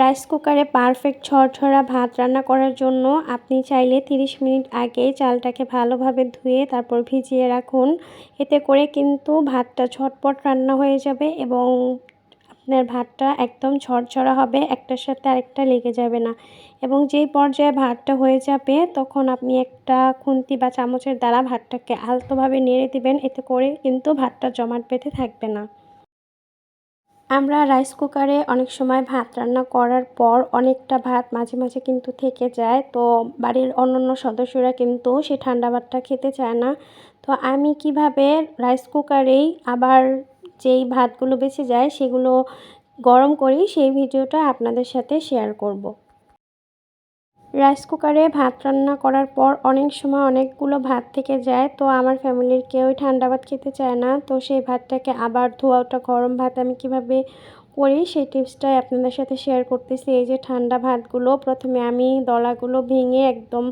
Rice কুকারে perfect ঝরঝরা ভাত রান্না করার জন্য আপনি চাইলে 30 মিনিট আগে চালটাকে ভালোভাবে ধুয়ে তারপর ভিজিয়ে রাখুন। এতে করে কিন্তু ভাতটা ঝটপট রান্না হয়ে যাবে এবং আপনার ভাতটা একদম ঝরঝরা হবে, একটার সাথে আরেকটা লেগে যাবে না। এবং যেই পর্যায়ে ভাতটা হয়ে যাবে, তখন আপনি একটা খুন্তি বা চামচের দ্বারা ভাতটাকে আলতোভাবে নেড়ে দিবেন, এতে করে কিন্তু ভাতটা জমাট বেঁধে থাকবে না। আমরা রাইস কুকারে অনেক সময় ভাত রান্না করার পর অনেকটা ভাত মাঝে মাঝে কিন্তু থেকে যায় তো বাড়ির অন্যান্য সদস্যরা কিন্তু সে ঠান্ডা ভাতটা খেতে চায় না তো আমি কীভাবে রাইস কুকারেই আবার যেই ভাতগুলো বেঁচে যায় সেগুলো গরম করি সেই ভিডিওটা আপনাদের সাথে শেয়ার করব। রাইস কুকারে ভাত রান্না করার পর অনেক সময় অনেকগুলো ভাত থেকে যায়, তো আমার ফ্যামিলির কেউই ঠান্ডা ভাত খেতে চায় না। তো সেই ভাতটাকে আবার ধোয়া ওটা গরম ভাত, আমি কীভাবে করি সেই টিপসটাই আপনাদের সাথে শেয়ার করতেছি। এই যে ঠান্ডা ভাতগুলো, প্রথমে আমি দলাগুলো ভেঙে একদম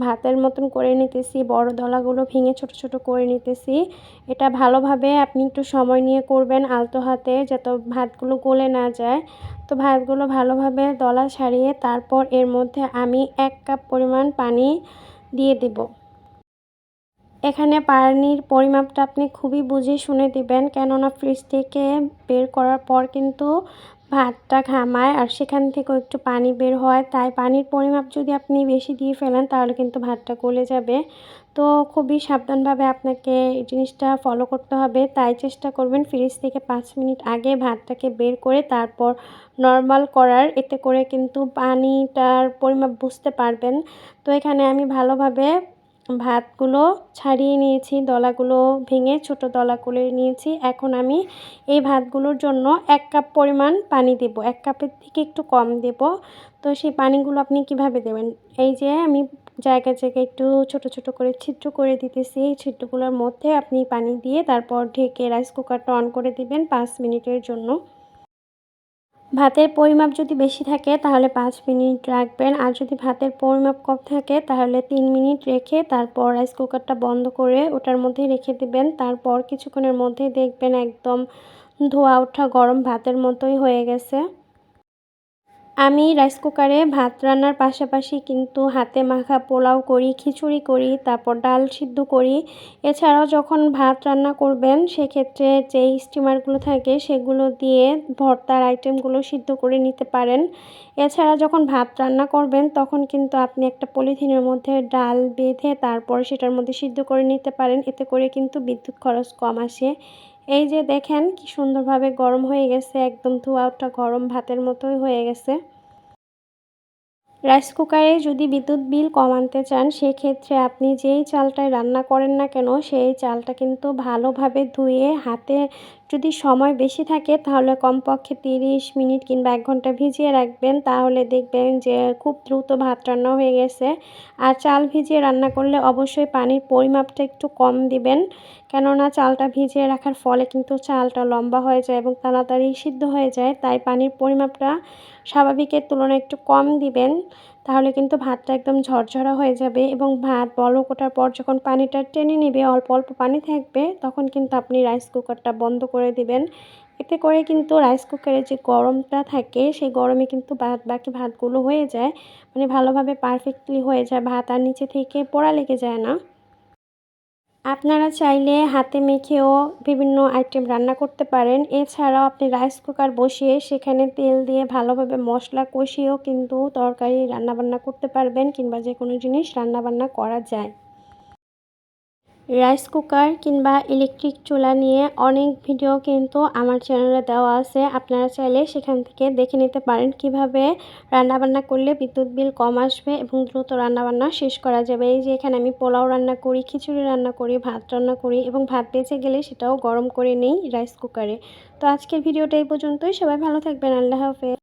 ভাতের মতন করে নিতেছি, বড় দলাগুলো ভেঙে ছোট ছোট করে নিতেছি। এটা ভালোভাবে আপনি একটু সময় নিয়ে করবেন আলতো হাতে যাতে ভাতগুলো গলে না যায়। তো ভাতগুলো ভালোভাবে দলা ছাড়িয়ে তারপর এর মধ্যে আমি এক কাপ পরিমাণ পানি দিয়ে দেব। এখানে পানির পরিমাপটা আপনি খুবই বুঝে শুনে দিবেন, কেননা ফ্রিজ থেকে বের করার পর কিন্তু ভাতটা ঘামায় আর সেখান থেকেও একটু পানি বের হয়। তাই পানির পরিমাপ যদি আপনি বেশি দিয়ে ফেলেন, তাহলে কিন্তু ভাতটা গলে যাবে। তো খুবই সাবধানভাবে আপনাকে এই জিনিসটা ফলো করতে হবে। তাই চেষ্টা করবেন ফ্রিজ থেকে পাঁচ মিনিট আগে ভাতটাকে বের করে তারপর নর্মাল করার। এতে করে কিন্তু পানিটার পরিমাপ বুঝতে পারবেন। তো এখানে আমি ভালোভাবে ভাতগুলো ছাড়িয়ে নিয়েছি, দলাগুলো ভেঙে ছোট দলা করে নিয়েছি। এখন আমি এই ভাতগুলোর জন্য এক কাপ পরিমাণ পানি দেব, এক কাপের থেকে একটু কম দেব। তো সেই পানিগুলো আপনি কীভাবে দেবেন? এই যে আমি জায়গায় জায়গায় একটু ছোট ছোট করে ছিদ্র করে দিতেছি, এই ছিদ্রগুলোর মধ্যে আপনি পানি দিয়ে তারপর ঢেকে রাইস কুকারটা অন করে দিবেন পাঁচ মিনিটের জন্য। ভাতের পরিমাপ যদি বেশি থাকে, তাহলে পাঁচ মিনিট রাখবেন। আর যদি ভাতের পরিমাপ কম থাকে, তাহলে তিন মিনিট রেখে তারপর রাইস কুকারটা বন্ধ করে ওটার মধ্যে রেখে দেবেন। তারপর কিছুক্ষণের মধ্যেই দেখবেন একদম ধোয়া ওঠা গরম ভাতের মতোই হয়ে গেছে। আমি রাইস কুকারে ভাত রান্নার পাশাপাশি কিন্তু হাতে মাখা পোলাও করি, খিচুড়ি করি, তারপর ডাল সিদ্ধ করি। এছাড়াও যখন ভাত রান্না করবেন, সেক্ষেত্রে যেই স্টিমারগুলো থাকে, সেগুলো দিয়ে ভর্তার আইটেমগুলো সিদ্ধ করে নিতে পারেন। এছাড়া যখন ভাত রান্না করবেন, তখন কিন্তু আপনি একটা পলিথিনের মধ্যে ডাল বেঁধে তারপর সেটার মধ্যে সিদ্ধ করে নিতে পারেন। এতে করে কিন্তু বিদ্যুৎ খরচ কম আসে। এই যে দেখেন কি সুন্দরভাবে গরম হয়ে গেছে, একদম ধোয়াটা গরম ভাতের মতোই হয়ে গেছে। রাইস কুকারে যদি বিদ্যুৎ বিল কমানতে চান, সেক্ষেত্রে আপনি যেই চালটায় রান্না করেন না কেন, সেই চালটা কিন্তু ভালোভাবে ধুয়ে হাতে যদি সময় বেশি থাকে, তাহলে কমপক্ষে তিরিশ মিনিট কিংবা এক ঘণ্টা ভিজিয়ে রাখবেন। তাহলে দেখবেন যে খুব দ্রুত ভাত রান্না হয়ে গেছে। আর চাল ভিজিয়ে রান্না করলে অবশ্যই পানির পরিমাপটা একটু কম দিবেন। কেননা চালটা ভিজিয়ে রাখার ফলে কিন্তু চালটা লম্বা হয়ে যায় এবং তাড়াতাড়ি সিদ্ধ হয়ে যায়। তাই পানির পরিমাপটা স্বাভাবিকের তুলনায় একটু কম দিবেন। তাহলে কিন্তু ভাতটা একদম ঝরঝরা হয়ে যাবে এবং ভাত বলক ওঠার পর যখন পানিটা টেনে নেবে, অল্প অল্প পানি থাকবে, তখন কিন্তু আপনি রাইস কুকারটা বন্ধ করে দিবেন। এতে করে কিন্তু রাইস কুকারে যে গরমটা থাকে, সেই গরমে কিন্তু ভাত বাকি ভাতগুলো হয়ে যায়। মানে ভালোভাবে পারফেক্টলি হয়ে যায়, ভাত আর নিচে থেকে পোড়া লেগে যায় না। আপনারা চাইলে হাতে মেখেও বিভিন্ন আইটেম রান্না করতে পারেন। এছাড়াও আপনি রাইস কুকার বসিয়ে সেখানে তেল দিয়ে ভালোভাবে মশলা কষিয়েও কিন্তু তরকারি রান্নাবান্না করতে পারবেন কিংবা যে কোনো জিনিস রান্নাবান্না করা যায়। রাইস কুকার কিংবা ইলেকট্রিক চুলা নিয়ে অনেক ভিডিও কিন্তু আমার চ্যানেলে দেওয়া আছে। আপনারা চাইলে সেখান থেকে দেখে নিতে পারেন কীভাবে রান্নাবান্না করলে বিদ্যুৎ বিল কম আসবে এবং দ্রুত রান্নাবান্না শেষ করা যাবে। এই যে এখানে আমি পোলাও রান্না করি, খিচুড়ি রান্না করি, ভাত রান্না করি এবং ভাত বেঁচে গেলে সেটাও গরম করে নেই রাইস কুকারে। তো আজকের ভিডিওটা এই পর্যন্তই। সবাই ভালো থাকবেন। আল্লাহ হাফেজ।